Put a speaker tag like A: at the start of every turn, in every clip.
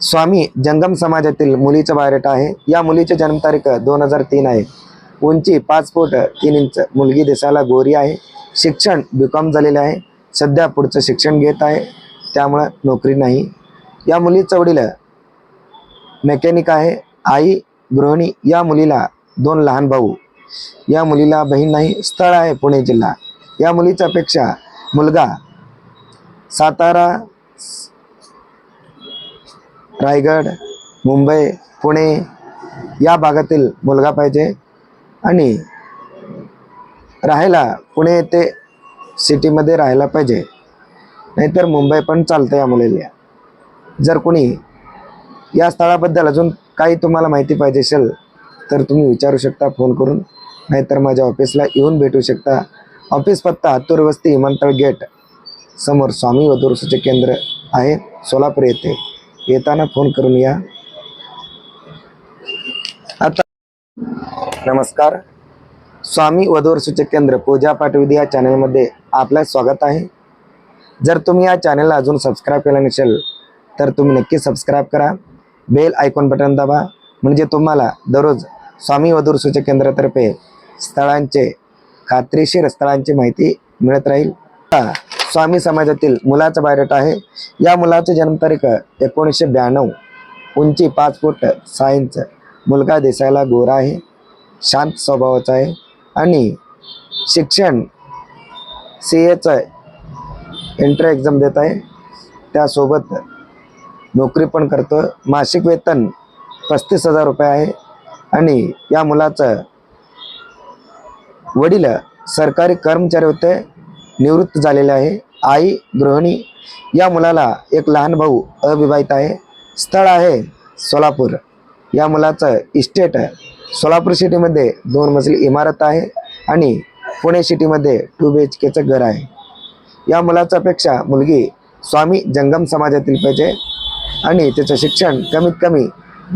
A: स्वामी जंगम समाजातील मुलीचं बायोडेटा आहे. या मुलीची जन्मतारीख दोन हजार तीन आहे. उंची पाच फूट तीन इंच. मुलगी दिसायला गोरी आहे. शिक्षण बी कॉम झालेले आहे. सध्या पुढचं शिक्षण घेत आहे. त्यामुळं नोकरी नाही. या मुलीचं वडील मेकॅनिक आहे. आई गृहिणी या मुलीला दोन लहान भाऊ. या मुलीला बहीण नाही. स्थळ आहे पुणे जिल्हा. या मुलीच्या अपेक्षा मुलगा सातारा रायगड मुंबई पुणे या भागातील मुलगा पाहिजे. आणि राहायला पुणे येथे सिटीमध्ये राहायला पाहिजे. नाहीतर मुंबई पण चालतं या मुलीला. जर कोणी या स्थळाबद्दल अजून काही तुम्हाला माहिती पाहिजे असेल तर तुम्ही विचारू शकता फोन करून. नाहीतर माझ्या ऑफिसला येऊन भेटू शकता. ऑफिस पत्ता हातूर वस्ती विमानतळ गेट. समोर स्वामी वधूर सूचक केंद्र आहे सोलापूर येथे. येताना फोन करून या. आता नमस्कार. स्वामी वधूवर सूचक केंद्र पूजा पाठविधी या चॅनलमध्ये आपलं स्वागत आहे. जर तुम्ही या चॅनलला अजून सबस्क्राईब केलं नसेल तर तुम्ही नक्की सबस्क्राईब करा. बेल आयकॉन बटन दाबा. म्हणजे तुम्हाला दररोज स्वामी वधूर सूचक केंद्रातर्फे स्थळांचे खात्रीशीर स्थळांची माहिती मिळत राहील. स्वामी समाजातील मुलाचा बायोडेटा आहे. या मुलाची जन्मतारीख एकोणीसशे ब्याण्णव. उंची पाच फूट सहा इंच. मुलगा दिसायला गोरा आहे. शांत स्वभावाचा आहे. आणि शिक्षण सी एचं एंट्री एक्झाम देत आहे. त्यासोबत नोकरी पण करतो. मासिक वेतन पस्तीस हजार रुपये आहे. आणि या मुलाचं वडील सरकारी कर्मचारी होते. निवृत्त झालेले आहे. आई गृहिणी या मुलाला एक लहान भाऊ अविवाहित आहे. स्थळ आहे सोलापूर. या मुलाचं इस्टेट सोलापूर सिटीमध्ये दोन मजली इमारत आहे आणि पुणे सिटीमध्ये टू बी एच केचं घर आहे. या मुलाच्या पेक्षा मुलगी स्वामी जंगम समाजातील पाहिजे आणि त्याचं शिक्षण कमीत कमी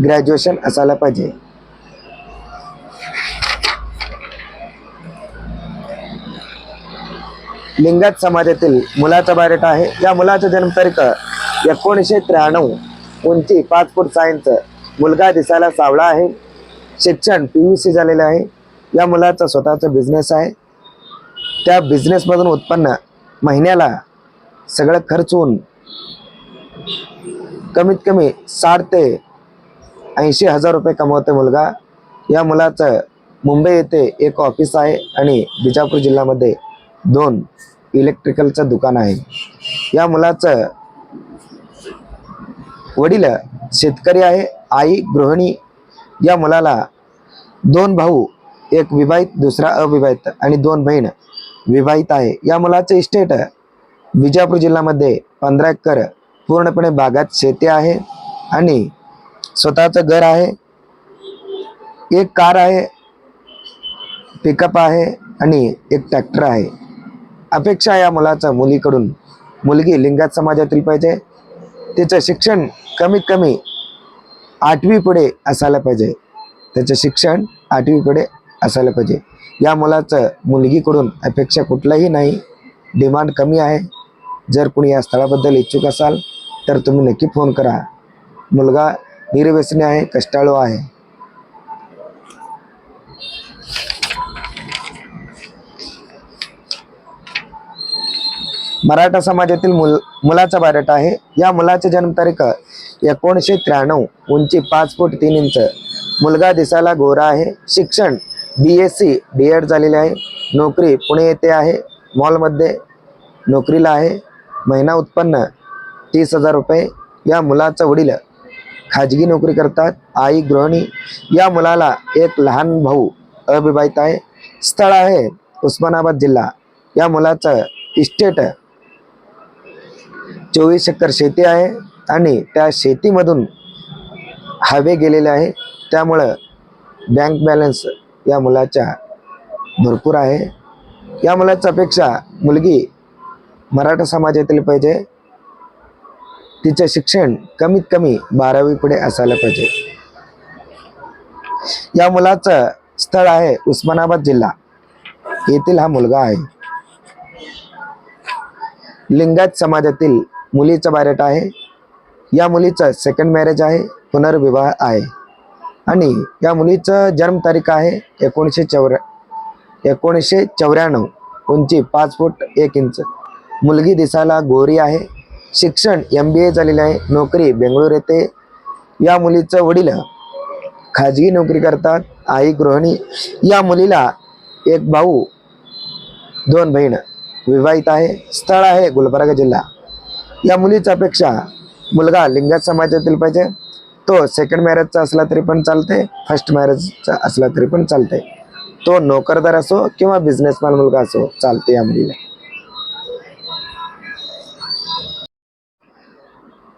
A: ग्रॅज्युएशन असायला पाहिजे. लिंगायत समाजातील मुलाचा बायोडेटा आहे. या मुलाचा जन्मतारीख एकोणीसशे त्र्याण्णव उंची पाच फूट सहा इंच मुलगा दिसायला सावळा आहे. शिक्षण पी यू सी झालेलं आहे. या मुलाचा स्वतःचा बिझनेस आहे. त्या बिझनेसमधून उत्पन्न महिन्याला सगळं खर्चून कमीत कमी साठ ते ऐंशी हजार रुपये कमवते मुलगा. या मुलाचं मुंबई येथे एक ऑफिस आहे आणि बिजापूर जिल्ह्यामध्ये दोन इलेक्ट्रिकलचं दुकान आहे. या मुलाचं वडील शेतकरी आहे आई गृहिणी या मुलाला दोन भाऊ एक विवाहित दुसरा अविवाहित आणि दोन बहीण विवाहित आहे. या मुलाचं इस्टेट विजापूर जिल्ह्यामध्ये पंधरा एकर पूर्णपणे बागात शेती आहे आणि स्वतःचं घर आहे. एक कार आहे पिकअप आहे आणि एक ट्रॅक्टर आहे. अपेक्षा या मुलाचं मुलीकडून. मुलगी लिंगात समाजातील पाहिजे. तिचं शिक्षण कमीत कमी आठवी पुढे असायला पाहिजे. त्याचं शिक्षण आठवी पुढे असायला पाहिजे. या मुलाचं मुलगीकडून अपेक्षा कुठलाही नाही. डिमांड कमी आहे. जर कुणी या स्थळाबद्दल इच्छुक असाल तर तुम्ही नक्की फोन करा. मुलगा निर्व्यसनी आहे कष्टाळू आहे. मराठा समाजातील मुल मुलाचा बायोडेटा आहे. या मुलाची जन्मतारीख एकोणीसशे त्र्याण्णव उंची पाच फूट तीन इंच. मुलगा दिसायला गोरा आहे. शिक्षण B S C D Ed झालेले आहे. नोकरी पुणे येथे आहे. मॉलमध्ये नोकरीला आहे. महिना उत्पन्न तीस हजार रुपये. या मुलाचं वडील खाजगी नोकरी करतात. आई गृहिणी. या मुलाला एक लहान भाऊ अविवाहित आहे. स्थळ आहे उस्मानाबाद जिल्हा. या मुलाचं इस्टेट चोवीस एकर शेती आहे आणि त्या शेतीमधून हवे गेलेले आहे. त्यामुळं बँक बॅलन्स या मुलाच्या भरपूर आहे. या मुलाच्या अपेक्षा मुलगी मराठा समाजातील पाहिजे. तिचे शिक्षण कमीत कमी बारावी पुढे असायला पाहिजे. या मुलाचं स्थळ आहे उस्मानाबाद जिल्हा. येथील हा मुलगा आहे. लिंगायत समाजातील मुलीचा बायोडेटा आहे. या मुलीचं सेकंड मॅरेज आहे पुनर्विवाह आहे. आणि या मुलीचं जन्मतारीख आहे एकोणीसशे चौऱ्या एकोणीसशे चौऱ्याण्णव उंची पाच फूट एक इंच. मुलगी दिसायला गोरी आहे. शिक्षण एम बी ए झालेले आहे. नोकरी बेंगळूर येथे या मुलीचं वडील खाजगी नोकरी करतात. आई गृहिणी. या मुलीला एक भाऊ दोन बहीण विवाहित आहे. स्थळ आहे गुलबर्गा जिल्हा. या मुलीच्या अपेक्षा मुलगा लिंगायत समाजातील पाहिजे. तो सेकंड मॅरेजचा असला तरी पण चालते फर्स्ट मॅरेजचा असला तरी पण चालते तो नोकरदार असो किंवा बिझनेसमॅन मुलगा असो चालते या मुलीला.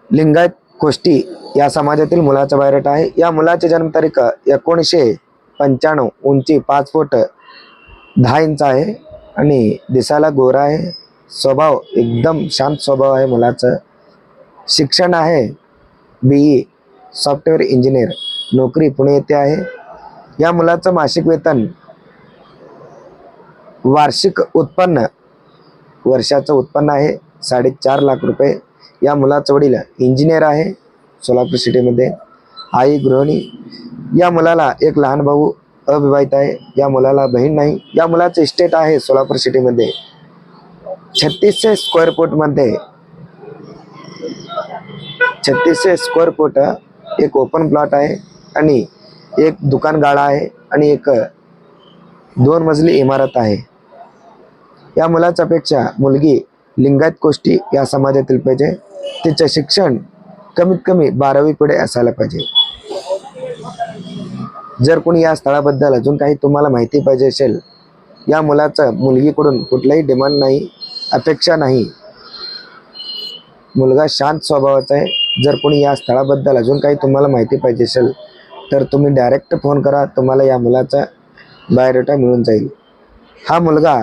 A: लिंगायत गोष्टी या समाजातील मुलाचा बायरेट आहे. या मुलाची जन्मतारीख एकोणीसशे पंच्याण्णव उंची पाच फूट दहा इंच आहे आणि दिसायला गोरा आहे. स्वभाव एकदम शांत स्वभाव आहे मुलाचं. शिक्षण आहे बी ई सॉफ्टवेअर इंजिनियर नोकरी पुणे येथे आहे. या मुलाचं मासिक वेतन वार्षिक उत्पन्न वर्षाचं उत्पन्न आहे साडेचार लाख रुपये. या मुलाचं वडील इंजिनियर आहे सोलापूर सिटीमध्ये आई गृहिणी. या मुलाला एक लहान भाऊ अविवाहित आहे. या मुलाला बहीण नाही. या मुलाचं इस्टेट आहे सोलापूर सिटीमध्ये छत्तीसशे स्क्वेअर फूटमध्ये छत्तीसशे स्क्वेअर फूट एक ओपन प्लॉट आहे आणि एक दुकान गाळा आहे आणि एक दोन मजली इमारत आहे. या मुलाच्या पेक्षा मुलगी लिंगायत गोष्टी या समाजातील पाहिजे. तिचं शिक्षण कमीत कमी बारावी पुढे असायला पाहिजे. जर कोणी या स्थळाबद्दल अजून काही तुम्हाला माहिती पाहिजे असेल या मुलाचं मुलगीकडून कुठलाही डिमांड नाही. अपेक्षा नाही. मुलगा शांत स्वभावाचा आहे. जर कोणी या स्थळाबद्दल अजून काही तुम्हाला माहिती पाहिजे असेल तर तुम्ही डायरेक्ट फोन करा. तुम्हाला या मुलाचा बायोडेटा मिळून जाईल. हा मुलगा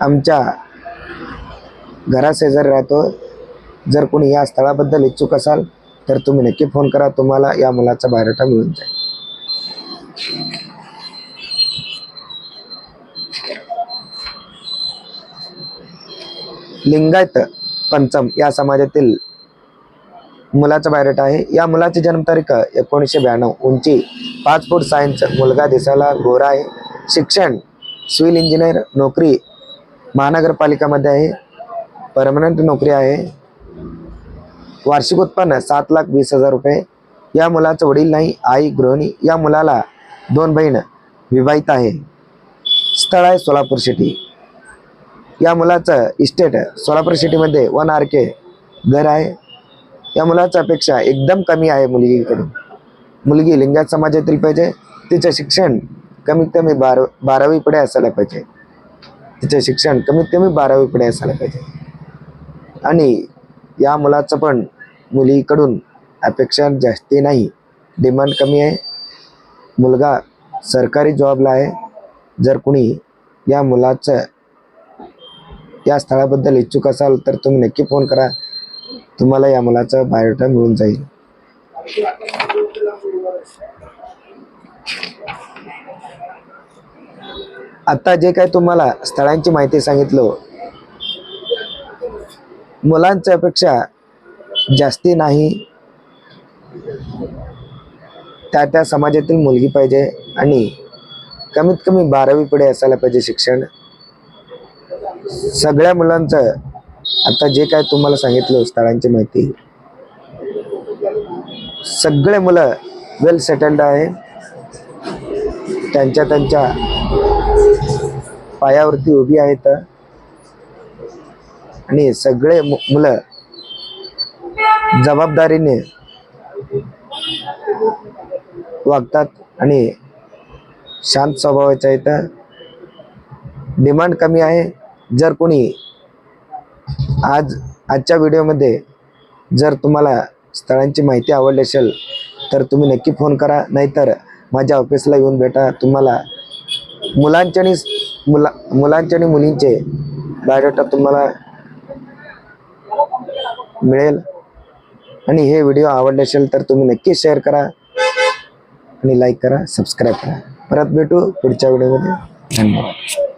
A: आमच्या घराशेजारी राहतो. जर कोणी या स्थळाबद्दल इच्छुक असाल तर तुम्ही नक्की फोन करा. तुम्हाला या मुलाचा बायोडेटा मिळून जाईल. लिंगायत पंचम या समाजातील मुलाचा बायोडेटा आहे. या मुलाची जन्मतारीख एकोणीसशे ब्याण्णव. उंची पाच फूट सायन्स मुलगा दिसायला गोरा आहे. शिक्षण सिव्हिल इंजिनियर नोकरी महानगरपालिकामध्ये आहे. परमनंट नोकरी आहे. वार्षिक उत्पन्न सात लाख वीस हजार रुपये. या मुलाचं वडील नाही आई गृहिणी या मुलाला दोन बहीण विवाहित आहे. स्थळ आहे सोलापूर सिटी या मुलाचं इस्टेट सोलापूर सिटीमध्ये वन आर के घर आहे. या मुलाच्या अपेक्षा एकदम कमी आहे मुलगीकडून. मुलगी लिंगायत समाजातील पाहिजे तिचं शिक्षण कमीत कमी बार बारावी पुढे असायला पाहिजे. तिचं शिक्षण कमीत कमी बारावी पुढे असायला पाहिजे. आणि या मुलाचं पण मुलीकडून अपेक्षा जास्ती नाही. डिमांड कमी आहे. मुलगा सरकारी जॉबला आहे. जर कुणी या मुलाचं या स्थळाबद्दल इच्छुक असाल तर तुम्ही नक्की फोन करा. तुम्हाला या मुलाचा बायोडेटा मिळून जाईल. आता जे काय तुम्हाला स्थळांची माहिती सांगितलं मुलांच्या अपेक्षा जास्ती नाही. त्या त्या समाजातील मुलगी पाहिजे आणि कमीत कमी बारावी पुढे असायला पाहिजे शिक्षण. सगळ्या मुलांचं आता जे काय तुम्हाला सांगितलं स्थळांची माहिती सगळे मुलं वेल सेटल्ड आहे. त्यांच्या त्यांच्या पायावरती उभी आहेत. आणि सगळे मुलं जबाबदारीने वागतात आणि शांत स्वभावाच्या आहेत. डिमांड कमी आहे. जर कोणी आज आजच्या व्हिडिओमध्ये जर तुम्हाला स्थळांची माहिती आवडली असेल तर तुम्ही नक्की फोन करा. नाहीतर माझ्या ऑफिसला येऊन भेटा. तुम्हाला मुलांचे आणि मुला मुलांचे आणि मुलींचे बायोडाटा तुम्हाला मिळेल. आणि हे व्हिडिओ आवडले असेल तर तुम्ही नक्की शेअर करा आणि लाईक करा सबस्क्राईब करा. परत भेटू पुढच्या व्हिडिओमध्ये. धन्यवाद.